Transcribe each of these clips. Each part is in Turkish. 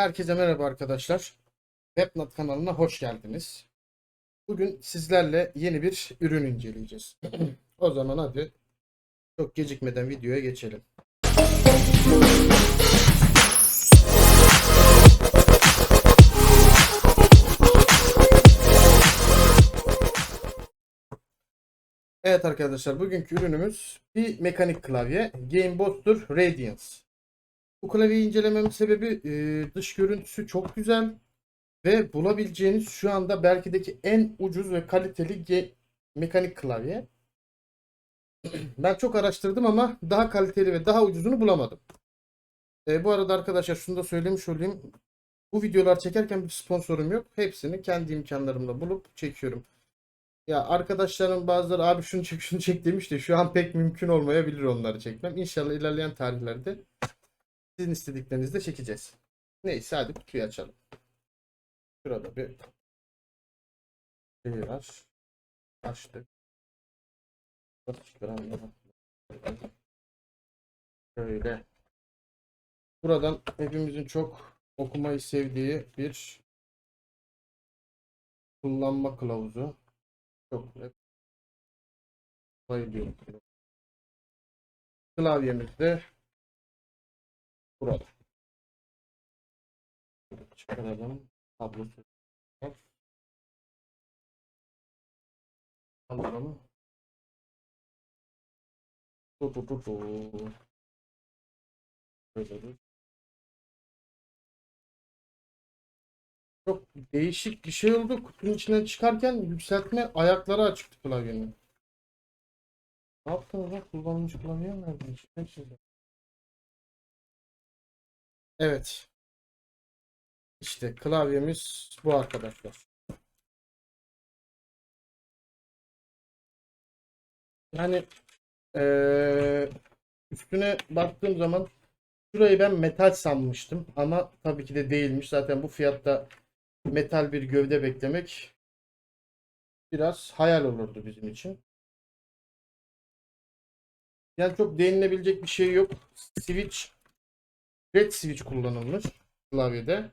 Herkese merhaba arkadaşlar. Webnat kanalına hoş geldiniz. Bugün sizlerle yeni bir ürün inceleyeceğiz. o zaman hadi çok gecikmeden videoya geçelim. Evet arkadaşlar bugünkü ürünümüz bir mekanik klavye Game Booster Radiance. Bu klavyeyi incelememin sebebi e, dış görüntüsü çok güzel ve bulabileceğiniz şu anda belki en ucuz ve kaliteli mekanik klavye. Ben çok araştırdım ama daha kaliteli ve daha ucuzunu bulamadım. E, bu arada arkadaşlar şunu da söylemiş olayım. Bu videolar çekerken bir sponsorum yok. Hepsini kendi imkanlarımla bulup çekiyorum. Ya arkadaşlarım bazıları abi şunu çek şunu çek demiş de şu an pek mümkün olmayabilir onları çekmem. İnşallah ilerleyen tarihlerde sizin istediklerinizi de çekeceğiz. Neyse hadi kutuyu açalım. Şurada bir şey. Açtık. Şöyle. Buradan hepimizin çok okumayı sevdiği bir kullanma kılavuzu. Çok hep bayılıyorum. Klavyemiz de burada. Çıkaralım. Tablosu. Alalım. Tu tu tu tu. Böyle. Çok değişik bir şey oldu. Kutunun içinden çıkarken yükseltme ayakları açıktı klavyenin. Ne yaptınız lan? Kullanılmış klavye nerede? Hepsi de. Evet. İşte klavyemiz bu arkadaşlar. Yani eee, üstüne baktığım zaman şurayı ben metal sanmıştım ama tabii ki de değilmiş. Zaten bu fiyatta metal bir gövde beklemek biraz hayal olurdu bizim için. Yani çok değinilebilecek bir şey yok. Switch Red switch kullanılmış klavyede.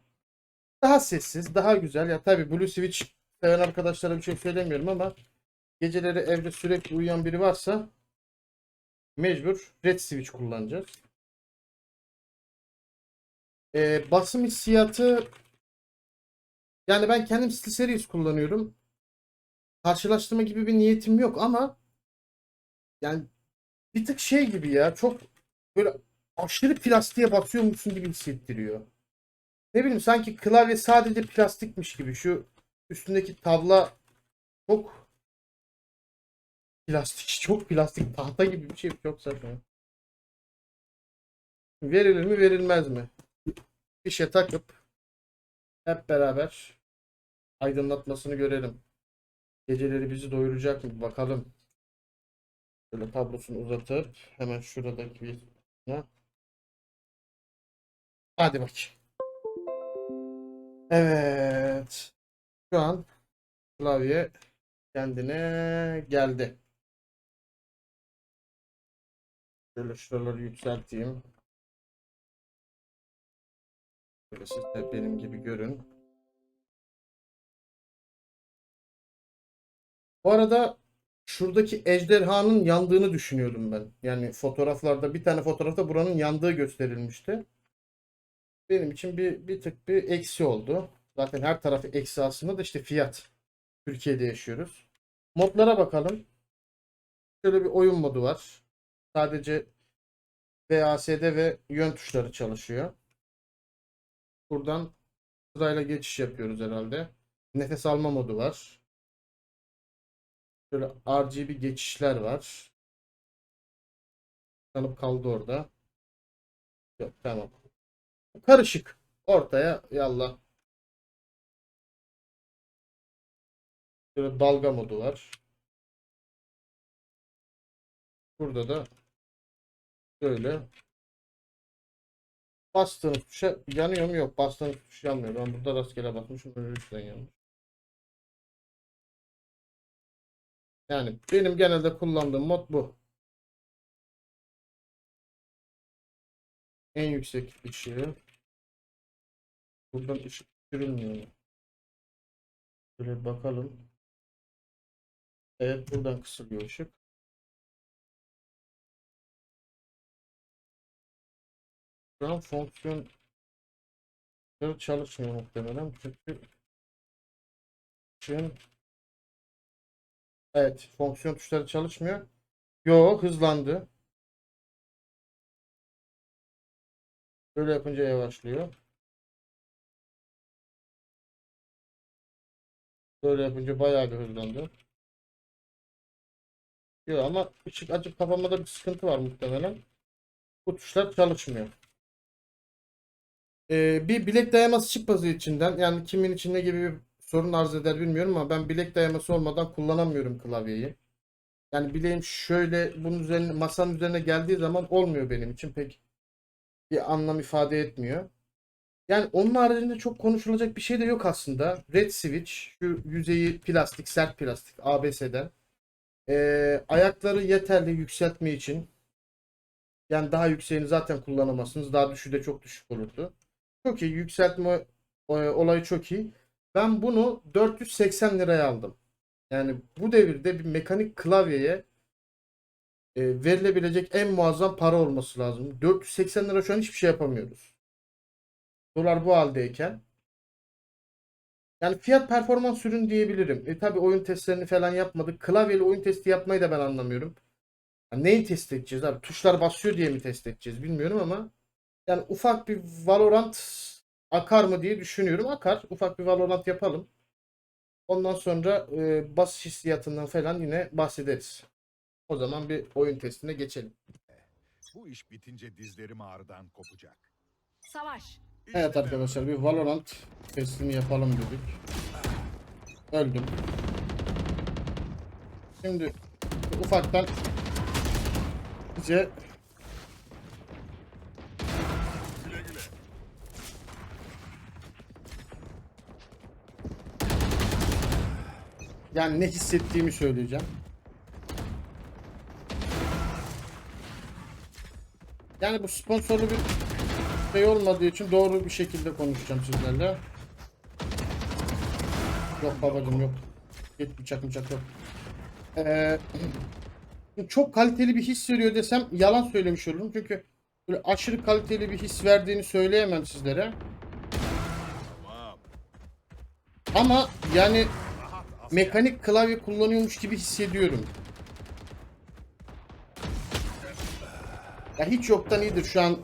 Daha sessiz, daha güzel. Ya tabii Blue switch seven arkadaşlara bir şey söylemiyorum ama geceleri evde sürekli uyuyan biri varsa mecbur Red switch kullanacağız. Ee, basım hissiyatı yani ben kendim SteelSeries kullanıyorum. Karşılaştırma gibi bir niyetim yok ama yani bir tık şey gibi ya çok böyle aşırı plastiğe basıyormuşsun gibi hissettiriyor. Ne bileyim sanki klavye sadece plastikmiş gibi. Şu üstündeki tabla çok plastik, çok plastik tahta gibi bir şey. Çok saçma. Verilir mi verilmez mi? Fişe takıp hep beraber aydınlatmasını görelim. Geceleri bizi doyuracak mı? Bakalım. Böyle tablosunu uzatıp hemen şuradaki bir Hadi bakayım. Evet. Şu an klavye kendine geldi. Şöyle şuraları yükselteyim. Böyle siz de benim gibi görün. Bu arada şuradaki ejderhanın yandığını düşünüyordum ben. Yani fotoğraflarda bir tane fotoğrafta buranın yandığı gösterilmişti. Benim için bir, bir tık bir eksi oldu. Zaten her tarafı eksi aslında da işte fiyat. Türkiye'de yaşıyoruz. Modlara bakalım. Şöyle bir oyun modu var. Sadece VASD ve yön tuşları çalışıyor. Buradan sırayla geçiş yapıyoruz herhalde. Nefes alma modu var. Şöyle RGB geçişler var. Kalıp kaldı orada. Yok tamam. Karışık. Ortaya yallah. Şöyle dalga modu var. Burada da böyle bastığınız tuşa yanıyor mu? Yok. Bastığınız tuş yanmıyor. Ben burada rastgele basmışım. Öyle yüzden yanmış. Yani benim genelde kullandığım mod bu. En yüksek ışığı. Buradan ışık sürülmüyor. Şöyle bakalım. Evet buradan kısılıyor ışık. Şu an fonksiyon çalışmıyor muhtemelen çünkü ışığın Evet fonksiyon tuşları çalışmıyor. Yo hızlandı. Böyle yapınca yavaşlıyor. Böyle yapınca bayağı bir hızlandı. Yok ama ışık açıp kapamada bir sıkıntı var muhtemelen. Bu tuşlar çalışmıyor. Ee, bir bilek dayaması çıkmadığı içinden yani kimin için ne gibi bir sorun arz eder bilmiyorum ama ben bilek dayaması olmadan kullanamıyorum klavyeyi. Yani bileğim şöyle bunun üzerine masanın üzerine geldiği zaman olmuyor benim için pek bir anlam ifade etmiyor. Yani onun haricinde çok konuşulacak bir şey de yok aslında. Red Switch şu yüzeyi plastik, sert plastik ABS'den. Ee, ayakları yeterli yükseltme için. Yani daha yükseğini zaten kullanamazsınız. Daha düşüğü de çok düşük olurdu. Çok iyi. Yükseltme e, olayı çok iyi. Ben bunu 480 liraya aldım. Yani bu devirde bir mekanik klavyeye e, verilebilecek en muazzam para olması lazım. 480 lira şu an hiçbir şey yapamıyoruz. Dolar bu haldeyken. Yani fiyat performans ürün diyebilirim. E tabi oyun testlerini falan yapmadık. Klavyeli oyun testi yapmayı da ben anlamıyorum. Yani neyi test edeceğiz abi? Tuşlar basıyor diye mi test edeceğiz bilmiyorum ama yani ufak bir Valorant akar mı diye düşünüyorum. Akar. Ufak bir Valorant yapalım. Ondan sonra e, basış hissiyatından falan yine bahsederiz. O zaman bir oyun testine geçelim. Bu iş bitince dizlerim ağrıdan kopacak. Savaş. Evet arkadaşlar bir Valorant testini yapalım dedik. Öldüm. Şimdi ufaktan bize yani ne hissettiğimi söyleyeceğim. Yani bu sponsorlu bir şey olmadığı için doğru bir şekilde konuşacağım sizlerle. Yok babacım yok. Git bıçak bıçak yok. Ee, çok kaliteli bir his veriyor desem yalan söylemiş olurum. Çünkü böyle aşırı kaliteli bir his verdiğini söyleyemem sizlere. Ama yani mekanik klavye kullanıyormuş gibi hissediyorum. Ya hiç yoktan iyidir şu an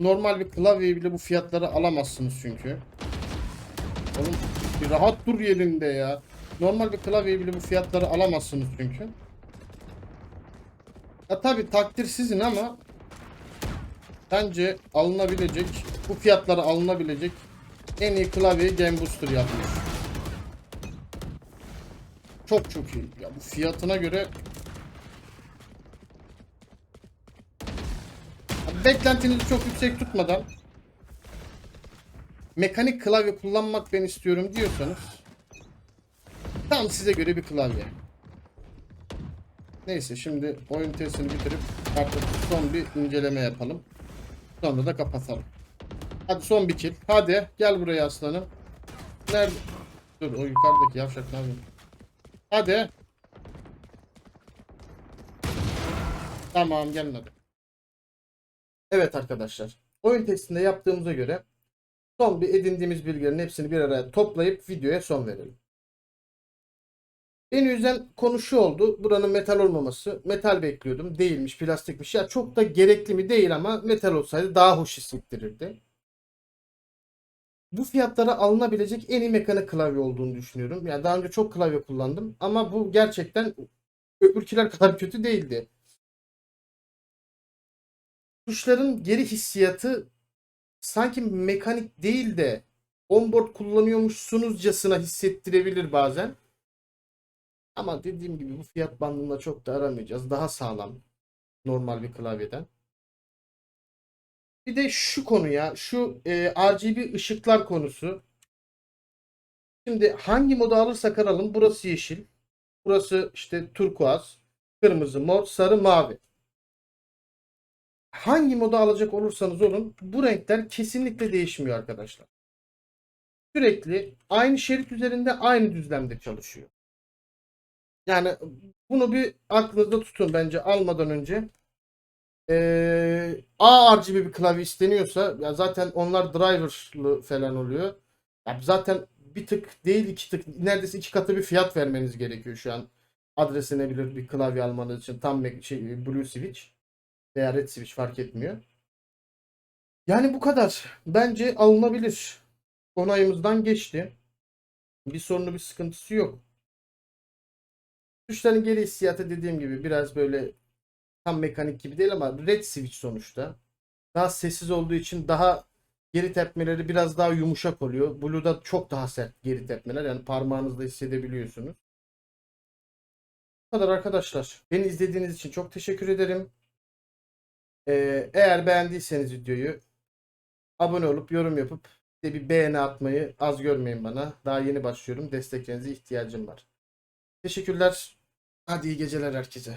normal bir klavyeyi bile bu fiyatlara alamazsınız çünkü. Oğlum bir rahat dur yerinde ya. Normal bir klavyeyi bile bu fiyatlara alamazsınız çünkü. Ya tabi takdir sizin ama bence alınabilecek bu fiyatlara alınabilecek en iyi klavyeyi Game Booster yapmış. Çok çok iyi. Ya bu fiyatına göre beklentinizi çok yüksek tutmadan mekanik klavye kullanmak ben istiyorum diyorsanız tam size göre bir klavye. Neyse şimdi oyun testini bitirip artık son bir inceleme yapalım. Sonra da kapatalım. Hadi son bir kill. Hadi gel buraya aslanım. Nerede? Dur o yukarıdaki yavşak ne yapayım? Hadi. Tamam gelin hadi. Evet arkadaşlar. Oyun testinde yaptığımıza göre son bir edindiğimiz bilgilerin hepsini bir araya toplayıp videoya son verelim. Beni üzen konu şu oldu. Buranın metal olmaması. Metal bekliyordum. Değilmiş. Plastikmiş. Ya çok da gerekli mi değil ama metal olsaydı daha hoş hissettirirdi. Bu fiyatlara alınabilecek en iyi mekanik klavye olduğunu düşünüyorum. Yani daha önce çok klavye kullandım ama bu gerçekten öbürkiler kadar kötü değildi. Tuşların geri hissiyatı sanki mekanik değil de onboard kullanıyormuşsunuzcasına hissettirebilir bazen. Ama dediğim gibi bu fiyat bandında çok da aramayacağız. Daha sağlam normal bir klavyeden. Bir de şu konu ya, şu e, RGB ışıklar konusu. Şimdi hangi modu alırsak alalım burası yeşil. Burası işte turkuaz, kırmızı, mor, sarı, mavi. Hangi modu alacak olursanız olun bu renkler kesinlikle değişmiyor arkadaşlar. sürekli aynı şerit üzerinde aynı düzlemde çalışıyor. Yani bunu bir aklınızda tutun bence almadan önce. Ee, A RGB bir klavye isteniyorsa ya zaten onlar driverlı falan oluyor. Ya zaten bir tık değil iki tık neredeyse iki katı bir fiyat vermeniz gerekiyor şu an. Adresine bilir bir klavye almanız için tam şey, Blue Switch veya Red Switch fark etmiyor. Yani bu kadar. Bence alınabilir. Onayımızdan geçti. Bir sorunu bir sıkıntısı yok. Tuşların geri hissiyatı dediğim gibi biraz böyle tam mekanik gibi değil ama Red Switch sonuçta. Daha sessiz olduğu için daha geri tepmeleri biraz daha yumuşak oluyor. Blue'da çok daha sert geri tepmeler. Yani parmağınızda hissedebiliyorsunuz. Bu kadar arkadaşlar. Beni izlediğiniz için çok teşekkür ederim. Ee, eğer beğendiyseniz videoyu abone olup yorum yapıp de bir beğeni atmayı az görmeyin bana. Daha yeni başlıyorum. Desteklerinize ihtiyacım var. Teşekkürler. Hadi iyi geceler herkese.